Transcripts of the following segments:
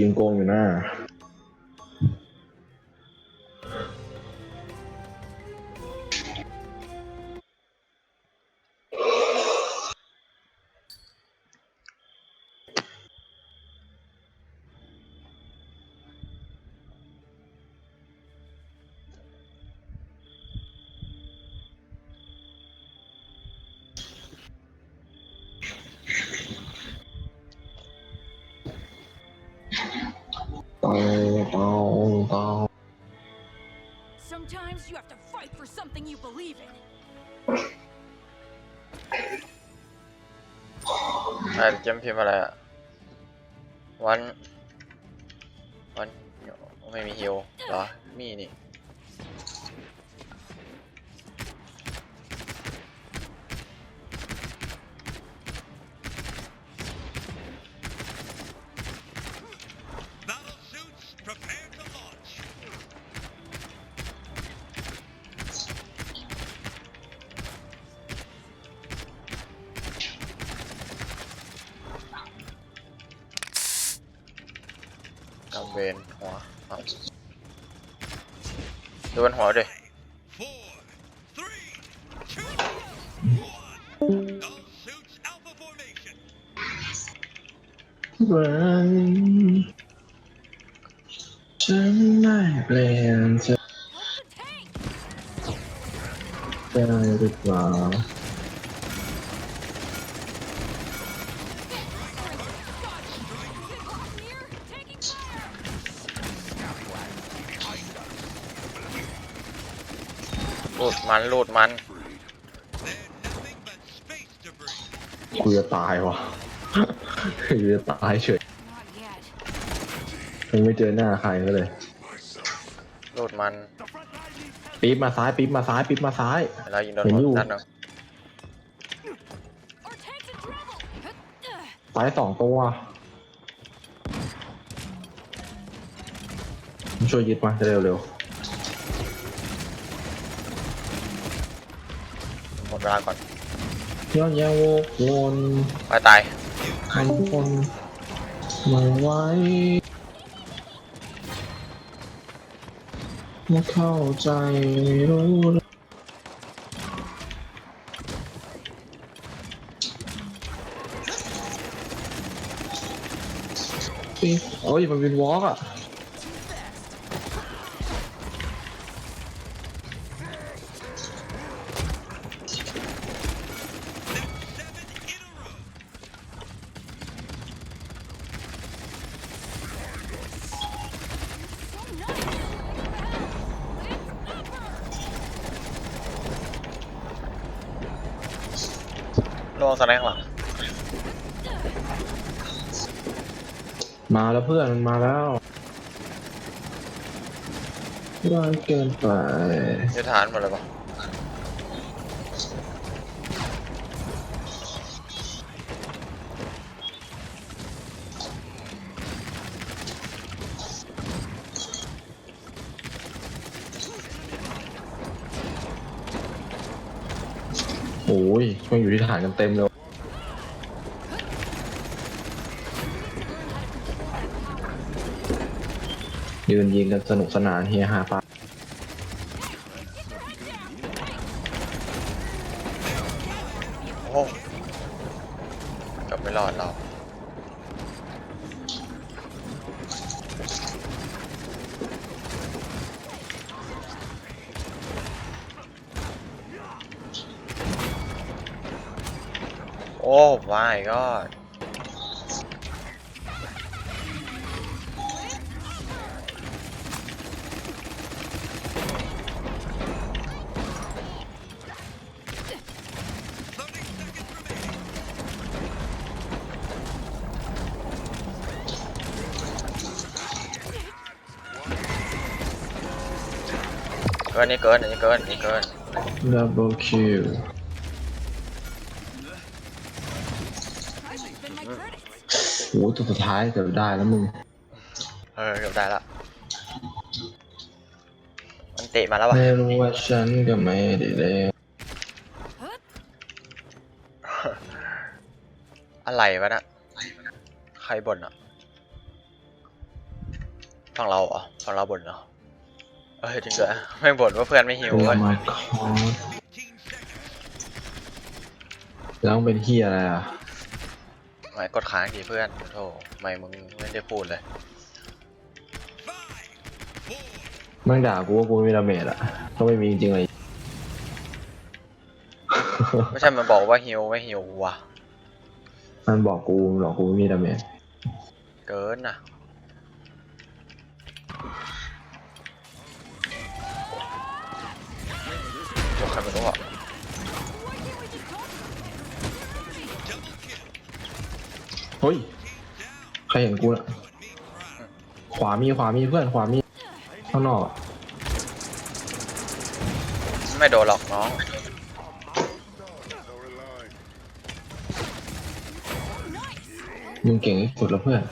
ทีมโกงอยู่หน้า Sometimes you have to fight for something you believe in. อ่านเจมพิมพ์อะไรอะวัน วัน ไม่มีฮิวเหรอ มีนี่ กำเบนหัวเอาดูบนหัวดิ Four, three, two, one. All suits alpha formation. วันฉันไม่เปลี่ยนจะ Help the tank! ได้หรือเปล่า ลูดมันลูดมัน They're nothing but space debris. กูจะตายวะกูจะตายเฉย Not yet. ยังไม่เจอหน้าใครก็เลยลูดมันปี๊บมาซ้ายปี๊บมาซ้ายปี๊บมาซ้ายแล้วยิงโดนเห็นหัวอยู่นัดหนึง Our tank's in trouble! Huh, ซ้ายสองตัวมาช่วยยึดมาจะเร็วเร็ว หมดเวลาก่อนๆย้อนแย้วโวกวนไปตายคำคนไม่ไหวไม่เข้าใจไม่รู้เลยปี๊บเอ้ยมันเป็นวอล์กอะ วงสไนข้างหลังมาแล้วเพื่อนมันมาแล้วร้ายเกินไป ยึดฐานหมดเลยปะ โอ้ยอยู่ที่ฐานกันเต็มเลยยืนยิงกันสนุกสนานเฮฮาปา โอ้กลับไม่รอดเรา โอ้ my god 30 seconds remaining. เกินนี่เกินอันนี้เกินอันนี้เกิน ดับเบิลคิว I should spend my credits. โอ้ตัวสุดท้ายเกือบได้แล้วมึง เออเกือบได้ละ มันเตะมาแล้ววะไม่รู้ว่าฉันก็ไม่ได้เล่น Huh? อะไรวะน่ะใครบ่นอะฝั่งเราเหรอฝั่งเราบ่นเหรอเออจริงด้วยไม่งบ่นว่าเพื่อนไม่หิวเรือเว้ยมาคอส15 seconds. แล้วมันเป็นที่อะไรอะ ไม่กดค้างดีเพื่อนโธ่ไม่มึงไม่ได้พูดเลย Five, four, แม่งด่ากูว่ากูไม่มีดาเมจอะก็ไม่มีจริงๆเลย ไม่ใช่มันบอกว่าหิวไม่หิวว่ะ มันบอกกูมันบอกกูไม่มีดาเมจเกินน่ะจบใครไม่รู้อะ ฮ้ย ใครเห็นกูน่ะ ขวามีขวามีเพื่อนขวามีข้างนอกอะไม่โดนหรอกน้อง มึงเก่งที่สุดแล้วเพื่อน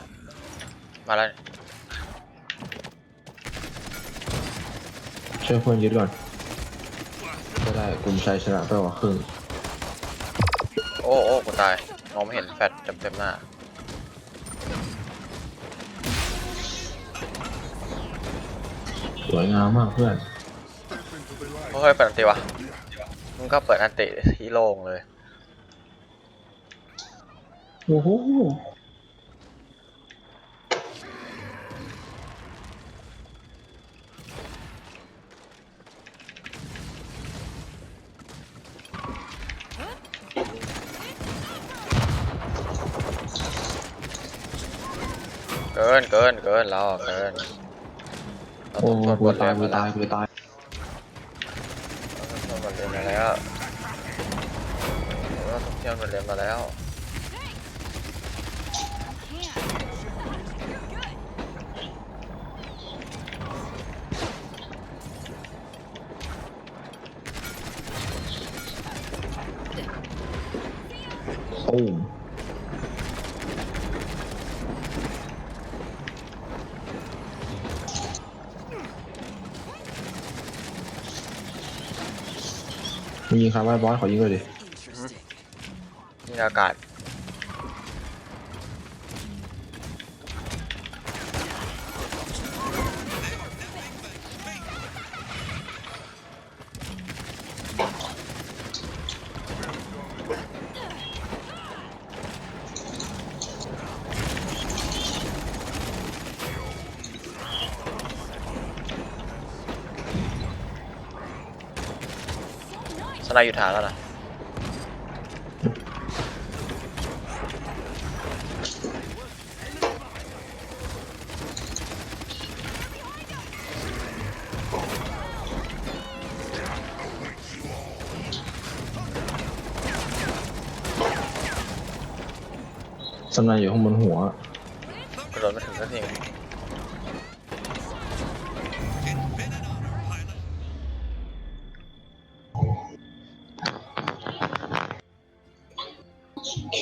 มาแล้วช่วยเพื่อนยึดก่อนก็ได้กลุ่มชัยชนะไปกว่าครึ่ง โอ้โอ้กูตายมองไม่เห็นแฟดเต็มเต็มๆหน้า สวยงามมากเพื่อนเฮ้ยเปิดอันติวะมึงก็เปิดอันติที่โล่งเลย โอ้โหเกินเกินเกินเราอะเกิน เราโอ้ต้องโหทวนบกูทเรีตายยนกูมาแล้ตายวกูตายเราต้องทวนบทเรียนมาแล้วเราต้องเที่ยวบทเรียนมาแล้วโอ้ ยิงครับว่าบอสขอยิงเลยดินี่อากาศ สไนด์อยู่ฐานแล้วนะสำนักอยู่ข้างบนหัวกระโดดไม่ถึงสักที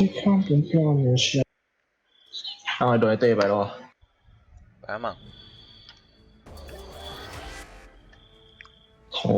คิดข้ามเป็นข้ามเนี่ยเชียเอาไอ้โดนไอ้เต้ไปแล้วเหรอไปมั้งโอ้